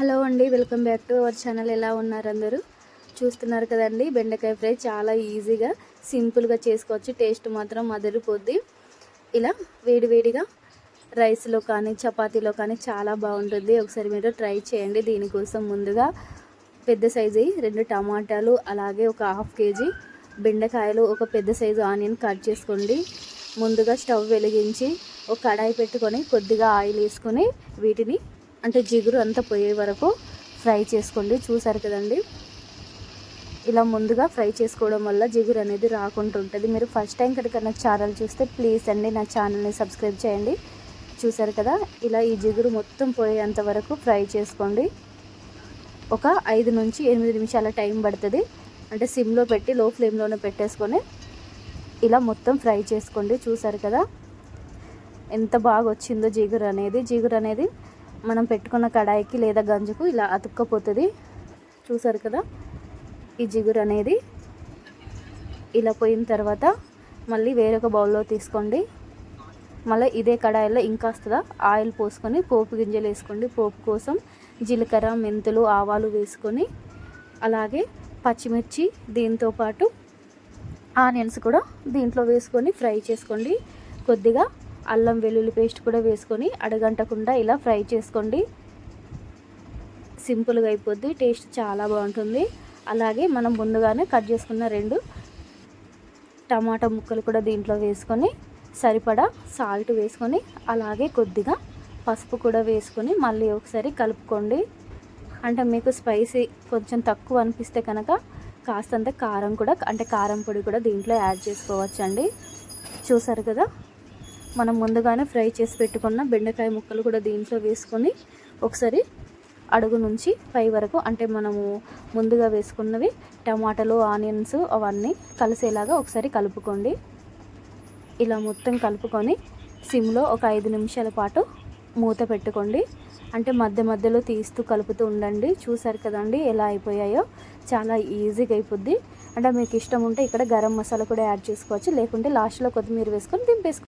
Hello అండి welcome back to our channel. ఎలా ఉన్నారు అందరూ? చూస్తున్నారు కదండి బెండకాయ ఫ్రై చాలా ఈజీగా సింపుల్గా చేసుకోవచ్చు. టేస్ట్ మాత్రం అదిరిపోద్ది ఇలా వేడివేడిగా రైస్లో కానీ చపాతీలో కానీ చాలా బాగుంటుంది. ఒకసారి మీరు ట్రై చేయండి. దీనికోసం ముందుగా పెద్ద సైజు రెండు టమాటాలు అలాగే ఒక హాఫ్ కేజీ బెండకాయలు ఒక పెద్ద సైజు ఆనియన్ కట్ చేసుకోండి. ముందుగా స్టవ్ వెలిగించి ఒక కడాయి పెట్టుకొని కొద్దిగా ఆయిల్ వేసుకొని వీటిని అంటే జిగురు అంతా పోయే వరకు ఫ్రై చేసుకోండి. చూసారు కదండి? ఇలా ముందుగా ఫ్రై చేసుకోవడం వల్ల జిగురు అనేది రాకుండా ఉంటుంది. మీరు ఫస్ట్ టైం కనుక నా ఛానల్ చూస్తే ప్లీజ్ అండి నా ఛానల్ని సబ్స్క్రైబ్ చేయండి. చూసారు కదా? ఇలా ఈ జిగురు మొత్తం పోయేంత వరకు ఫ్రై చేసుకోండి. ఒక ఐదు నుంచి ఎనిమిది నిమిషాల టైం పడుతుంది. అంటే సిమ్లో పెట్టి లో ఫ్లేమ్లోనే పెట్టేసుకొని ఇలా మొత్తం ఫ్రై చేసుకోండి. చూసారు కదా? ఎంత బాగా వచ్చిందో జిగురు అనేది. జిగురు అనేది మనం పెట్టుకున్న కడాయికి లేదా గంజుకు ఇలా అతుక్కపోతుంది. చూసారు కదా? ఈ జిగురు అనేది ఇలా పోయిన తర్వాత మళ్ళీ వేరొక బౌల్లో తీసుకోండి. మళ్ళీ ఇదే కడాయిలో ఇంకాస్తుందా ఆయిల్ పోసుకొని పోపు గింజలు వేసుకోండి. పోపు కోసం జీలకర్ర మెంతులు ఆవాలు వేసుకొని అలాగే పచ్చిమిర్చి దీంతో పాటు ఆనియన్స్ కూడా దీంట్లో వేసుకొని ఫ్రై చేసుకోండి. కొద్దిగా అల్లం వెల్లుల్లి పేస్ట్ కూడా వేసుకొని అడగంటకుండా ఇలా ఫ్రై చేసుకోండి. సింపుల్గా అయిపోద్ది టేస్ట్ చాలా బాగుంటుంది. అలాగే మనం ముందుగానే కట్ చేసుకున్న రెండు టమాటా ముక్కలు కూడా దీంట్లో వేసుకొని సరిపడా సాల్ట్ వేసుకొని అలాగే కొద్దిగా పసుపు కూడా వేసుకొని మళ్ళీ ఒకసారి కలుపుకోండి. అంటే మీకు స్పైసీ కొంచెం తక్కువ అనిపిస్తే కనుక కాస్తంత కారం కూడా అంటే కారం పొడి కూడా దీంట్లో యాడ్ చేసుకోవచ్చండి. చూసారు కదా? మనం ముందుగానే ఫ్రై చేసి పెట్టుకున్న బెండకాయ ముక్కలు కూడా దీంట్లో వేసుకొని ఒకసారి అడుగు నుంచి పై వరకు అంటే మనము ముందుగా వేసుకున్నవి టమాటాలు ఆనియన్స్ అవన్నీ కలిసేలాగా ఒకసారి కలుపుకోండి. ఇలా మొత్తం కలుపుకొని సిమ్లో ఒక ఐదు నిమిషాల పాటు మూత పెట్టుకోండి. అంటే మధ్య మధ్యలో తీస్తూ కలుపుతూ ఉండండి. చూసారు కదండి ఎలా అయిపోయాయో? చాలా ఈజీగా అయిపోద్ది. అంటే మీకు ఇష్టం ఉంటే ఇక్కడ గరం మసాలా కూడా యాడ్ చేసుకోవచ్చు. లేకుంటే లాస్ట్లో కొత్తిమీర వేసుకొని దింపేసుకోవచ్చు